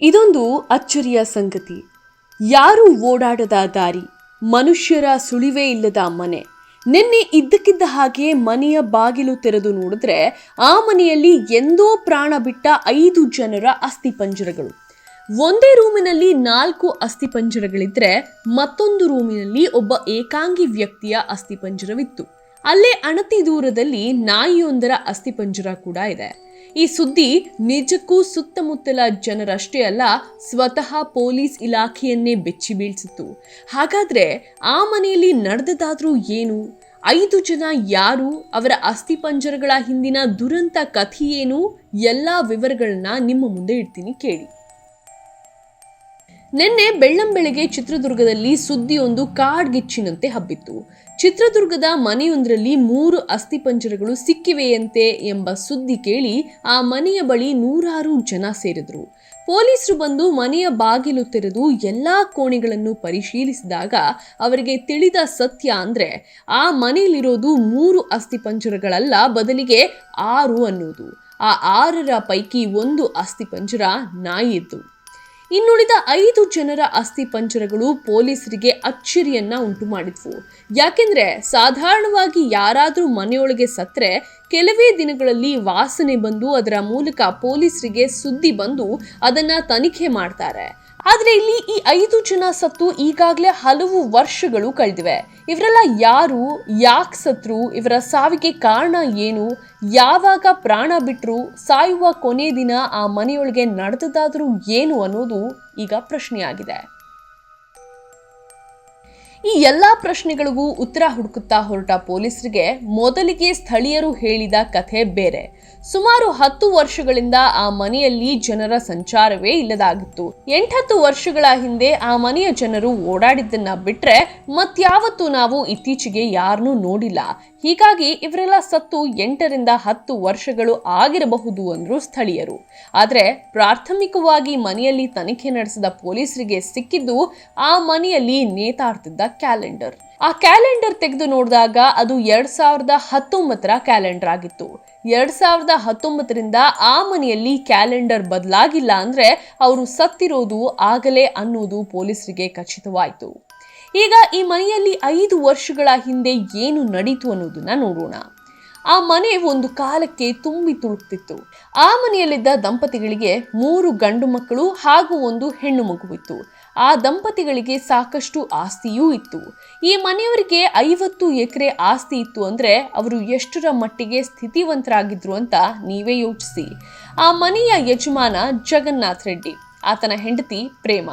ಇದೊಂದು ಅಚ್ಚರಿಯ ಸಂಗತಿ. ಯಾರು ಓಡಾಡದ ದಾರಿ, ಮನುಷ್ಯರ ಸುಳಿವೇ ಇಲ್ಲದ ಮನೆ. ನಿನ್ನೆ ಇದ್ದಕ್ಕಿದ್ದ ಹಾಗೆ ಮನೆಯ ಬಾಗಿಲು ತೆರೆದು ನೋಡಿದ್ರೆ ಆ ಮನೆಯಲ್ಲಿ ಎಂದೋ ಪ್ರಾಣ ಬಿಟ್ಟ ಐದು ಜನರ ಅಸ್ಥಿಪಂಜರಗಳು ಒಂದೇ ರೂಮಿನಲ್ಲಿ ನಾಲ್ಕು ಅಸ್ಥಿಪಂಜರಗಳಿದ್ರೆ ಮತ್ತೊಂದು ರೂಮಿನಲ್ಲಿ ಒಬ್ಬ ಏಕಾಂಗಿ ವ್ಯಕ್ತಿಯ ಅಸ್ಥಿಪಂಜರವಿತ್ತು ಅಲ್ಲೇ ಅಣತಿ ದೂರದಲ್ಲಿ ನಾಯಿಯೊಂದರ ಅಸ್ಥಿಪಂಜರ ಕೂಡ ಇದೆ. ಈ ಸುದ್ದಿ ನಿಜಕ್ಕೂ ಸುತ್ತಮುತ್ತಲ ಜನರಷ್ಟೇ ಅಲ್ಲ, ಸ್ವತಃ ಪೊಲೀಸ್ ಇಲಾಖೆಯನ್ನೇ ಬೆಚ್ಚಿ ಬೀಳ್ಸಿತ್ತು. ಹಾಗಾದ್ರೆ ಆ ಮನೆಯಲ್ಲಿ ನಡೆದದಾದ್ರೂ ಏನು? ಐದು ಜನ ಯಾರು? ಅವರ ಅಸ್ಥಿಪಂಜರಗಳ ಹಿಂದಿನ ದುರಂತ ಕಥೆಯೇನು ಎಲ್ಲ ವಿವರಗಳನ್ನ ನಿಮ್ಮ ಮುಂದೆ ಇಡ್ತೀನಿ ಕೇಳಿ. ನಿನ್ನೆ ಬೆಳ್ಳಂಬೆಳಗ್ಗೆ ಚಿತ್ರದುರ್ಗದಲ್ಲಿ ಸುದ್ದಿಯೊಂದು ಕಾಡ್ಗಿಚ್ಚಿನಂತೆ ಹಬ್ಬಿತ್ತು. ಚಿತ್ರದುರ್ಗದ ಮನೆಯೊಂದರಲ್ಲಿ ಮೂರು ಅಸ್ಥಿಪಂಜರಗಳು ಸಿಕ್ಕಿವೆಯಂತೆ ಎಂಬ ಸುದ್ದಿ ಕೇಳಿ ಆ ಮನೆಯ ಬಳಿ ನೂರಾರು ಜನ ಸೇರಿದ್ರು. ಪೊಲೀಸರು ಬಂದು ಮನೆಯ ಬಾಗಿಲು ತೆರೆದು ಎಲ್ಲಾ ಕೋಣೆಗಳನ್ನು ಪರಿಶೀಲಿಸಿದಾಗ ಅವರಿಗೆ ತಿಳಿದ ಸತ್ಯ ಅಂದ್ರೆ ಆ ಮನೆಯಲ್ಲಿರೋದು ಮೂರು ಅಸ್ಥಿಪಂಜರಗಳಲ್ಲ ಬದಲಿಗೆ ಆರು ಅನ್ನೋದು ಆ ಆರರ ಪೈಕಿ ಒಂದು ಅಸ್ಥಿಪಂಜರ ನಾಯಿದ್ದು ಇನ್ನುಳಿದ ಐದು ಜನರ ಅಸ್ಥಿ ಪಂಜರಗಳು ಪೊಲೀಸರಿಗೆ ಅಚ್ಚರಿಯನ್ನ ಉಂಟು ಮಾಡಿದ್ವು ಯಾಕೆಂದ್ರೆ ಸಾಧಾರಣವಾಗಿ ಯಾರಾದರೂ ಮನೆಯೊಳಗೆ ಸತ್ರೆ ಕೆಲವೇ ದಿನಗಳಲ್ಲಿ ವಾಸನೆ ಬಂದು ಅದರ ಮೂಲಕ ಪೊಲೀಸರಿಗೆ ಸುದ್ದಿ ಬಂದು ಅದನ್ನ ತನಿಖೆ ಮಾಡ್ತಾರೆ. ಆದ್ರೆ ಇಲ್ಲಿ ಈ ಐದು ಜನ ಸತ್ತು ಈಗಾಗಲೇ ಹಲವು ವರ್ಷಗಳು ಕಳೆದಿವೆ. ಇವರೆಲ್ಲ ಯಾರು? ಯಾಕೆ ಸತ್ರು? ಇವರ ಸಾವಿಗೆ ಕಾರಣ ಏನು? ಯಾವಾಗ ಪ್ರಾಣ ಬಿಟ್ಟರು ಸಾಯುವ ಕೊನೆ ದಿನ ಆ ಮನೆಯೊಳಗೆ ನಡೆದದಾದರೂ ಏನು ಅನ್ನೋದು ಈಗ ಪ್ರಶ್ನೆಯಾಗಿದೆ. ಈ ಎಲ್ಲಾ ಪ್ರಶ್ನೆಗಳಿಗೂ ಉತ್ತರ ಹುಡುಕುತ್ತಾ ಹೊರಟ ಪೊಲೀಸರಿಗೆ ಮೊದಲಿಗೆ ಸ್ಥಳೀಯರು ಹೇಳಿದ ಕಥೆ ಬೇರೆ. ಸುಮಾರು ಹತ್ತು ವರ್ಷಗಳಿಂದ ಆ ಮನೆಯಲ್ಲಿ ಜನರ ಸಂಚಾರವೇ ಇಲ್ಲದಾಗಿತ್ತು. ಎಂಟತ್ತು ವರ್ಷಗಳ ಹಿಂದೆ ಆ ಮನೆಯ ಜನರು ಓಡಾಡಿದ್ದನ್ನ ಬಿಟ್ರೆ ಮತ್ಯಾವತ್ತೂ ನಾವು ಇತ್ತೀಚೆಗೆ ಯಾರನ್ನೂ ನೋಡಿಲ್ಲ. ಹೀಗಾಗಿ ಇವರೆಲ್ಲ ಸತ್ತು ಎಂಟರಿಂದ ಹತ್ತು ವರ್ಷಗಳು ಆಗಿರಬಹುದು ಅಂದ್ರು ಸ್ಥಳೀಯರು. ಆದ್ರೆ ಪ್ರಾಥಮಿಕವಾಗಿ ಮನೆಯಲ್ಲಿ ತನಿಖೆ ನಡೆಸಿದ ಪೊಲೀಸರಿಗೆ ಸಿಕ್ಕಿದ್ದು ಆ ಮನೆಯಲ್ಲಿ ನೇತಾಡ್ತಿದ್ದ ಕ್ಯಾಲೆಂಡರ್. ಆ ಕ್ಯಾಲೆಂಡರ್ ತೆಗೆದು ನೋಡಿದಾಗ ಅದು ಎರಡ್ ಸಾವಿರದ ಹತ್ತೊಂಬತ್ತರ ಕ್ಯಾಲೆಂಡರ್ ಆಗಿತ್ತು. ಎರಡ್ ಸಾವಿರದ ಹತ್ತೊಂಬತ್ತರಿಂದ ಆ ಮನೆಯಲ್ಲಿ ಕ್ಯಾಲೆಂಡರ್ ಬದಲಾಗಿಲ್ಲ ಅಂದ್ರೆ ಅವರು ಸತ್ತಿರೋದು ಆಗಲೇ ಅನ್ನೋದು ಪೊಲೀಸರಿಗೆ ಖಚಿತವಾಯಿತು. ಈಗ ಈ ಮನೆಯಲ್ಲಿ ಐದು ವರ್ಷಗಳ ಹಿಂದೆ ಏನು ನಡೀತು ಅನ್ನೋದನ್ನ ನೋಡೋಣ. ಆ ಮನೆ ಒಂದು ಕಾಲಕ್ಕೆ ತುಂಬಿ ತುಳುಕ್ತಿತ್ತು. ಆ ಮನೆಯಲ್ಲಿದ್ದ ದಂಪತಿಗಳಿಗೆ ಮೂರು ಗಂಡು ಮಕ್ಕಳು ಹಾಗೂ ಒಂದು ಹೆಣ್ಣು ಮಗುವಿತ್ತು ಆ ದಂಪತಿಗಳಿಗೆ ಸಾಕಷ್ಟು ಆಸ್ತಿಯೂ ಇತ್ತು. ಈ ಮನೆಯವರಿಗೆ ಐವತ್ತು ಎಕರೆ ಆಸ್ತಿ ಇತ್ತು ಅಂದ್ರೆ ಅವರು ಎಷ್ಟರ ಮಟ್ಟಿಗೆ ಸ್ಥಿತಿವಂತರಾಗಿದ್ರು ಅಂತ ನೀವೇ ಯೋಚಿಸಿ. ಆ ಮನೆಯ ಯಜಮಾನ ಜಗನ್ನಾಥ್ ರೆಡ್ಡಿ, ಆತನ ಹೆಂಡತಿ ಪ್ರೇಮ.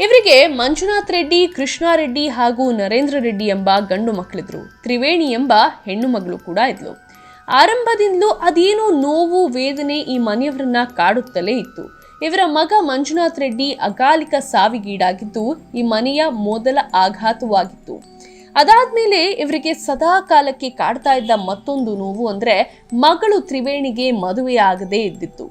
ಇವರಿಗೆ ಮಂಜುನಾಥ್ ರೆಡ್ಡಿ ಕೃಷ್ಣಾರೆಡ್ಡಿ ಹಾಗೂ ನರೇಂದ್ರ ರೆಡ್ಡಿ ಎಂಬ ಗಂಡು ಮಕ್ಕಳಿದ್ರು. ತ್ರಿವೇಣಿ ಎಂಬ ಹೆಣ್ಣು ಮಗಳು ಕೂಡ ಇದ್ಲು. ಆರಂಭದಿಂದಲೂ ಅದೇನೋ ನೋವು, ವೇದನೆ ಈ ಮನೆಯವರನ್ನ ಕಾಡುತ್ತಲೇ ಇತ್ತು. ಇವರ ಮಗ ಮಂಜುನಾಥ್ ರೆಡ್ಡಿ ಅಕಾಲಿಕ ಸಾವಿಗೀಡಾಗಿದ್ದು, ಈ ಮನೆಯ ಮೊದಲ ಆಘಾತವಾಗಿತ್ತು. ಅದಾದ್ಮೇಲೆ ಇವರಿಗೆ ಸದಾ ಕಾಲಕ್ಕೆ ಕಾಡ್ತಾ ಇದ್ದ ಮತ್ತೊಂದು ನೋವು ಅಂದ್ರೆ ಮಗಳು ತ್ರಿವೇಣಿಗೆ ಮದುವೆಯಾಗದೇ ಇದ್ದಿತ್ತು.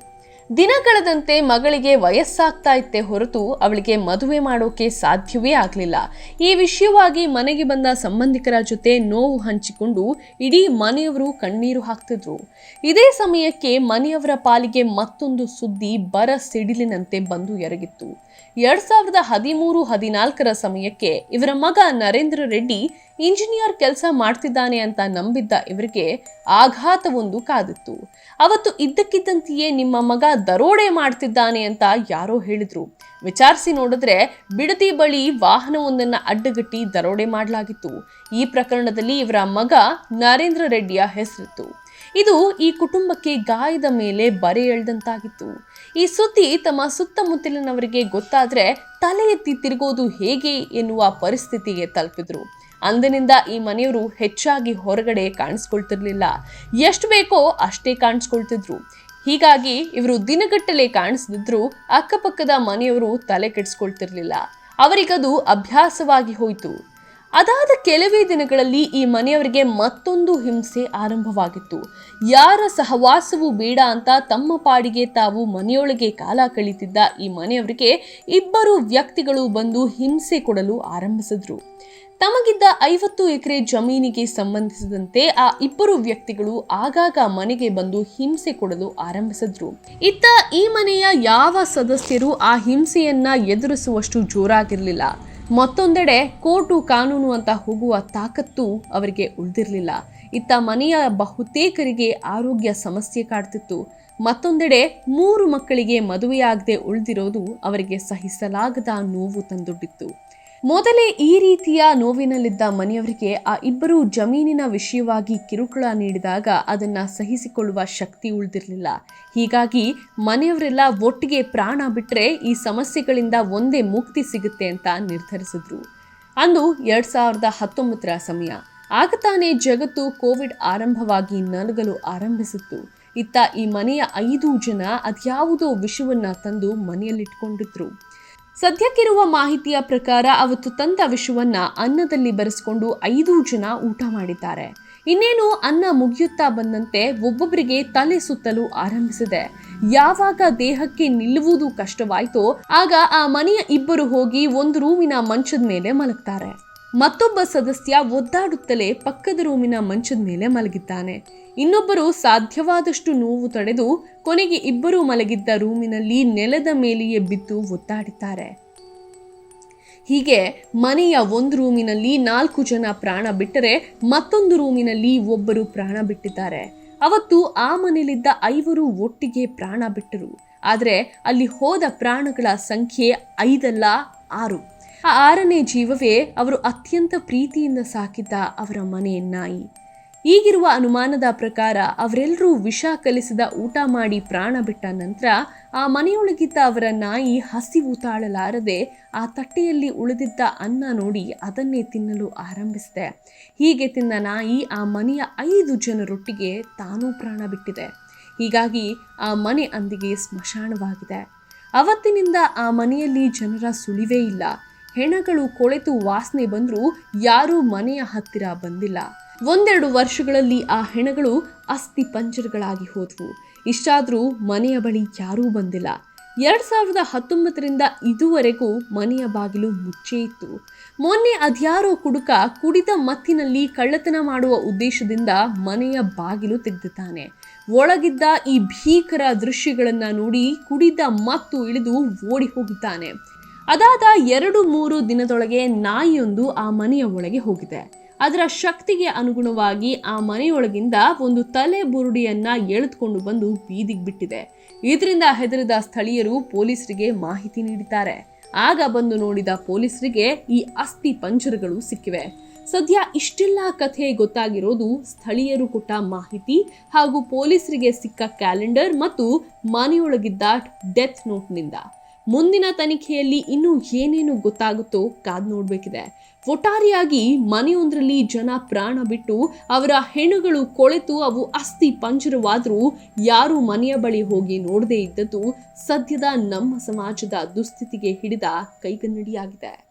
ದಿನ ಕಳೆದಂತೆ ಮಗಳಿಗೆ ವಯಸ್ಸಾಗ್ತಾ ಇತ್ತೆ ಹೊರತು ಅವಳಿಗೆ ಮದುವೆ ಮಾಡೋಕೆ ಸಾಧ್ಯವೇ ಆಗಲಿಲ್ಲ. ಈ ವಿಷಯವಾಗಿ ಮನೆಗೆ ಬಂದ ಸಂಬಂಧಿಕರ ಜೊತೆ ನೋವು ಹಂಚಿಕೊಂಡು ಇಡೀ ಮನೆಯವರು ಕಣ್ಣೀರು ಹಾಕ್ತಿದ್ರು. ಇದೇ ಸಮಯಕ್ಕೆ ಮನೆಯವರ ಪಾಲಿಗೆ ಮತ್ತೊಂದು ಸುದ್ದಿ ಬರ ಸಿಡಿಲಿನಂತೆ ಬಂದು ಎರಗಿತ್ತು. ಎರಡ್ ಸಾವಿರದ ಹದಿಮೂರು ಹದಿನಾಲ್ಕರ ಸಮಯಕ್ಕೆ ಇವರ ಮಗ ನರೇಂದ್ರ ರೆಡ್ಡಿ ಇಂಜಿನಿಯರ್ ಕೆಲಸ ಮಾಡ್ತಿದ್ದಾನೆ ಅಂತ ನಂಬಿದ್ದ ಇವರಿಗೆ ಆಘಾತವೊಂದು ಕಾದಿತ್ತು. ಅವತ್ತು ಇದ್ದಕ್ಕಿದ್ದಂತೆಯೇ ನಿಮ್ಮ ಮಗ ದರೋಡೆ ಮಾಡ್ತಿದ್ದಾನೆ ಅಂತ ಯಾರೋ ಹೇಳಿದ್ರು. ವಿಚಾರಿಸಿ ನೋಡಿದ್ರೆ ಬಿಡದಿ ಬಳಿ ವಾಹನವೊಂದನ್ನ ಅಡ್ಡಗಟ್ಟಿ ದರೋಡೆ ಮಾಡಲಾಗಿತ್ತು. ಈ ಪ್ರಕರಣದಲ್ಲಿ ಇವರ ಮಗ ನರೇಂದ್ರ ರೆಡ್ಡಿಯ ಹೆಸರಿತ್ತು. ಇದು ಈ ಕುಟುಂಬಕ್ಕೆ ಗಾಯದ ಮೇಲೆ ಬರೆ ಎಳೆದಂತಾಗಿತ್ತು. ಈ ಸುದ್ದಿ ತಮ್ಮ ಸುತ್ತಮುತ್ತಲಿನವರಿಗೆ ಗೊತ್ತಾದ್ರೆ ತಲೆ ಎತ್ತಿ ತಿರುಗೋದು ಹೇಗೆ ಎನ್ನುವ ಪರಿಸ್ಥಿತಿಗೆ ತಲುಪಿದ್ರು. ಅಂದಿನಿಂದ ಈ ಮನೆಯವರು ಹೆಚ್ಚಾಗಿ ಹೊರಗಡೆ ಕಾಣಿಸ್ಕೊಳ್ತಿರ್ಲಿಲ್ಲ. ಎಷ್ಟು ಬೇಕೋ ಅಷ್ಟೇ ಕಾಣಿಸ್ಕೊಳ್ತಿದ್ರು. ಹೀಗಾಗಿ ಇವರು ದಿನಗಟ್ಟಲೆ ಕಾಣಿಸ್ದಿದ್ರು, ಅಕ್ಕಪಕ್ಕದ ಮನೆಯವರು ತಲೆ ಕೆಡಿಸ್ಕೊಳ್ತಿರ್ಲಿಲ್ಲ. ಅವರಿಗದು ಅಭ್ಯಾಸವಾಗಿ ಹೋಯಿತು. ಅದಾದ ಕೆಲವೇ ದಿನಗಳಲ್ಲಿ ಈ ಮನೆಯವರಿಗೆ ಮತ್ತೊಂದು ಹಿಂಸೆ ಆರಂಭವಾಗಿತ್ತು. ಯಾರ ಸಹವಾಸವೂ ಬೇಡ ಅಂತ ತಮ್ಮ ಪಾಡಿಗೆ ತಾವು ಮನೆಯೊಳಗೆ ಕಾಲ ಕಳೀತಿದ್ದ ಈ ಮನೆಯವರಿಗೆ ಇಬ್ಬರು ವ್ಯಕ್ತಿಗಳು ಬಂದು ಹಿಂಸೆ ಕೊಡಲು ಆರಂಭಿಸಿದ್ರು. ತಮಗಿದ್ದ ಐವತ್ತು ಎಕರೆ ಜಮೀನಿಗೆ ಸಂಬಂಧಿಸಿದಂತೆ ಆ ಇಬ್ಬರು ವ್ಯಕ್ತಿಗಳು ಆಗಾಗ ಮನೆಗೆ ಬಂದು ಹಿಂಸೆ ಕೊಡಲು ಆರಂಭಿಸಿದ್ರು. ಇತ್ತ ಈ ಮನೆಯ ಯಾವ ಸದಸ್ಯರು ಆ ಹಿಂಸೆಯನ್ನ ಎದುರಿಸುವಷ್ಟು ಜೋರಾಗಿರಲಿಲ್ಲ. ಮತ್ತೊಂದೆಡೆ ಕೋರ್ಟು ಕಾನೂನು ಅಂತ ಹೋಗುವ ತಾಕತ್ತು ಅವರಿಗೆ ಉಳಿದಿರಲಿಲ್ಲ. ಇತ್ತ ಮನೆಯ ಬಹುತೇಕರಿಗೆ ಆರೋಗ್ಯ ಸಮಸ್ಯೆ ಕಾಡ್ತಿತ್ತು. ಮತ್ತೊಂದೆಡೆ ಮೂರು ಮಕ್ಕಳಿಗೆ ಮದುವೆಯಾಗದೆ ಉಳಿದಿರೋದು ಅವರಿಗೆ ಸಹಿಸಲಾಗದ ನೋವು ತಂದೊಡ್ಡಿತ್ತು. ಮೊದಲೇ ಈ ರೀತಿಯ ನೋವಿನಲ್ಲಿದ್ದ ಮನೆಯವರಿಗೆ ಆ ಇಬ್ಬರು ಜಮೀನಿನ ವಿಷಯವಾಗಿ ಕಿರುಕುಳ ನೀಡಿದಾಗ ಅದನ್ನ ಸಹಿಸಿಕೊಳ್ಳುವ ಶಕ್ತಿ ಉಳಿದಿರಲಿಲ್ಲ. ಹೀಗಾಗಿ ಮನೆಯವರೆಲ್ಲ ಒಟ್ಟಿಗೆ ಪ್ರಾಣ ಬಿಟ್ಟರೆ ಈ ಸಮಸ್ಯೆಗಳಿಂದ ಒಂದೇ ಮುಕ್ತಿ ಸಿಗುತ್ತೆ ಅಂತ ನಿರ್ಧರಿಸಿದ್ರು. ಅಂದು ಎರಡ್ ಸಾವಿರದ ಹತ್ತೊಂಬತ್ತರ ಸಮಯ. ಆಗ ತಾನೇ ಜಗತ್ತು ಕೋವಿಡ್ ಆರಂಭವಾಗಿ ನಲಗಲು ಆರಂಭಿಸಿತ್ತು. ಇತ್ತ ಈ ಮನೆಯ ಐದು ಜನ ಅದ್ಯಾವುದೋ ವಿಷವನ್ನು ತಂದು ಮನೆಯಲ್ಲಿಟ್ಕೊಂಡಿದ್ರು. ಸದ್ಯಕ್ಕಿರುವ ಮಾಹಿತಿಯ ಪ್ರಕಾರ ಅವತ್ತು ತಂದ ವಿಷವನ್ನ ಅನ್ನದಲ್ಲಿ ಬೆರೆಸ್ಕೊಂಡು ಐದು ಜನ ಊಟ ಮಾಡಿದ್ದಾರೆ. ಇನ್ನೇನು ಅನ್ನ ಮುಗಿಯುತ್ತಾ ಬಂದಂತೆ ಒಬ್ಬೊಬ್ಬರಿಗೆ ತಲೆ ಸುತ್ತಲು ಆರಂಭಿಸಿದೆ. ಯಾವಾಗ ದೇಹಕ್ಕೆ ನಿಲ್ಲುವುದು ಕಷ್ಟವಾಯ್ತೋ ಆಗ ಆ ಮನೆಯ ಇಬ್ಬರು ಹೋಗಿ ಒಂದು ರೂಮಿನ ಮಂಚದ ಮೇಲೆ ಮಲಗ್ತಾರೆ. ಮತ್ತೊಬ್ಬ ಸದಸ್ಯ ಒದ್ದಾಡುತ್ತಲೇ ಪಕ್ಕದ ರೂಮಿನ ಮಂಚದ ಮೇಲೆ ಮಲಗಿದ್ದಾನೆ. ಇನ್ನೊಬ್ಬರು ಸಾಧ್ಯವಾದಷ್ಟು ನೋವು ತಡೆದು ಕೊನೆಗೆ ಇಬ್ಬರು ಮಲಗಿದ್ದ ರೂಮಿನಲ್ಲಿ ನೆಲದ ಮೇಲೆಯೇ ಬಿದ್ದು ಒದ್ದಾಡಿದ್ದಾರೆ. ಹೀಗೆ ಮನೆಯ ಒಂದು ರೂಮಿನಲ್ಲಿ ನಾಲ್ಕು ಜನ ಪ್ರಾಣ ಬಿಟ್ಟರೆ ಮತ್ತೊಂದು ರೂಮಿನಲ್ಲಿ ಒಬ್ಬರು ಪ್ರಾಣ ಬಿಟ್ಟಿದ್ದಾರೆ. ಅವತ್ತು ಆ ಮನೆಯಲ್ಲಿದ್ದ ಐವರು ಒಟ್ಟಿಗೆ ಪ್ರಾಣ ಬಿಟ್ಟರು. ಆದರೆ ಅಲ್ಲಿ ಹೋದ ಪ್ರಾಣಗಳ ಸಂಖ್ಯೆ ಐದಲ್ಲ ಆರು. ಆ ಆರನೇ ಜೀವವೇ ಅವರು ಅತ್ಯಂತ ಪ್ರೀತಿಯಿಂದ ಸಾಕಿದ್ದ ಅವರ ಮನೆಯ ನಾಯಿ. ಈಗಿರುವ ಅನುಮಾನದ ಪ್ರಕಾರ ಅವರೆಲ್ಲರೂ ವಿಷ ಕಲಿಸಿದ ಊಟ ಮಾಡಿ ಪ್ರಾಣ ಬಿಟ್ಟ ನಂತರ ಆ ಮನೆಯೊಳಗಿದ್ದ ಅವರ ನಾಯಿ ಹಸಿವು ತಾಳಲಾರದೆ ಆ ತಟ್ಟೆಯಲ್ಲಿ ಉಳಿದಿದ್ದ ಅನ್ನ ನೋಡಿ ಅದನ್ನೇ ತಿನ್ನಲು ಆರಂಭಿಸಿದೆ. ಹೀಗೆ ತಿಂದ ನಾಯಿ ಆ ಮನೆಯ ಐದು ಜನರೊಟ್ಟಿಗೆ ತಾನೂ ಪ್ರಾಣ ಬಿಟ್ಟಿದೆ. ಹೀಗಾಗಿ ಆ ಮನೆ ಅಂದಿಗೆ ಸ್ಮಶಾನವಾಗಿದೆ. ಅವತ್ತಿನಿಂದ ಆ ಮನೆಯಲ್ಲಿ ಜನರ ಸುಳಿವೇ ಇಲ್ಲ. ಹೆಣಗಳು ಕೊಳೆತು ವಾಸನೆ ಬಂದರೂ ಯಾರೂ ಮನೆಯ ಹತ್ತಿರ ಬಂದಿಲ್ಲ. ಒಂದೆರಡು ವರ್ಷಗಳಲ್ಲಿ ಆ ಹೆಣಗಳು ಅಸ್ಥಿ ಪಂಜರಗಳಾಗಿ ಹೋದವು. ಇಷ್ಟಾದರೂ ಮನೆಯ ಬಳಿ ಯಾರೂ ಬಂದಿಲ್ಲ. ಎರಡು ಸಾವಿರದ ಹತ್ತೊಂಬತ್ತರಿಂದ ಇದುವರೆಗೂ ಮನೆಯ ಬಾಗಿಲು ಮುಚ್ಚೇ ಇತ್ತು. ಮೊನ್ನೆ ಅದ್ಯಾರೋ ಕುಡುಕ ಕುಡಿದ ಮತ್ತಿನಲ್ಲಿ ಕಳ್ಳತನ ಮಾಡುವ ಉದ್ದೇಶದಿಂದ ಮನೆಯ ಬಾಗಿಲು ತೆಗೆದಿದ್ದಾನೆ. ಒಳಗಿದ್ದ ಈ ಭೀಕರ ದೃಶ್ಯಗಳನ್ನು ನೋಡಿ ಕುಡಿದ ಮತ್ತು ಇಳಿದು ಓಡಿ ಹೋಗಿದ್ದಾನೆ. ಅದಾದ ಎರಡು ಮೂರು ದಿನದೊಳಗೆ ನಾಯಿಯೊಂದು ಆ ಮನೆಯ ಒಳಗೆ ಹೋಗಿದೆ. ಅದರ ಶಕ್ತಿಗೆ ಅನುಗುಣವಾಗಿ ಆ ಮನೆಯೊಳಗಿಂದ ಒಂದು ತಲೆ ಬುರುಡಿಯನ್ನ ಎಳೆದುಕೊಂಡು ಬಂದು ಬೀದಿಗೆ ಬಿಟ್ಟಿದೆ. ಇದರಿಂದ ಹೆದರಿದ ಸ್ಥಳೀಯರು ಪೊಲೀಸರಿಗೆ ಮಾಹಿತಿ ನೀಡಿದ್ದಾರೆ. ಆಗ ಬಂದು ನೋಡಿದ ಪೊಲೀಸರಿಗೆ ಈ ಅಸ್ಥಿ ಪಂಜರಗಳು ಸಿಕ್ಕಿವೆ. ಸದ್ಯ ಇಷ್ಟೆಲ್ಲ ಕಥೆ ಗೊತ್ತಾಗಿರೋದು ಸ್ಥಳೀಯರು ಕೊಟ್ಟ ಮಾಹಿತಿ ಹಾಗೂ ಪೊಲೀಸರಿಗೆ ಸಿಕ್ಕ ಕ್ಯಾಲೆಂಡರ್ ಮತ್ತು ಮನೆಯೊಳಗಿದ್ದ ಡೆತ್ ನೋಟ್ನಿಂದ. ಮುಂದಿನ ತನಿಖೆಯಲ್ಲಿ ಇನ್ನೂ ಏನೇನು ಗೊತ್ತಾಗುತ್ತೋ ಕಾದ್ ನೋಡ್ಬೇಕಿದೆ. ಒಟ್ಟಾರೆಯಾಗಿ ಮನೆಯೊಂದರಲ್ಲಿ ಜನ ಪ್ರಾಣ ಬಿಟ್ಟು ಅವರ ಹೆಣಗಳು ಕೊಳೆತು, ಅವು ಅಸ್ಥಿ ಪಂಜರವಾದರೂ ಯಾರು ಮನೆಯ ಬಳಿ ಹೋಗಿ ನೋಡದೇ ಇದ್ದದ್ದು ಸದ್ಯದ ನಮ್ಮ ಸಮಾಜದ ದುಸ್ಥಿತಿಗೆ ಹಿಡಿದ ಕೈಗನ್ನಡಿಯಾಗಿದೆ.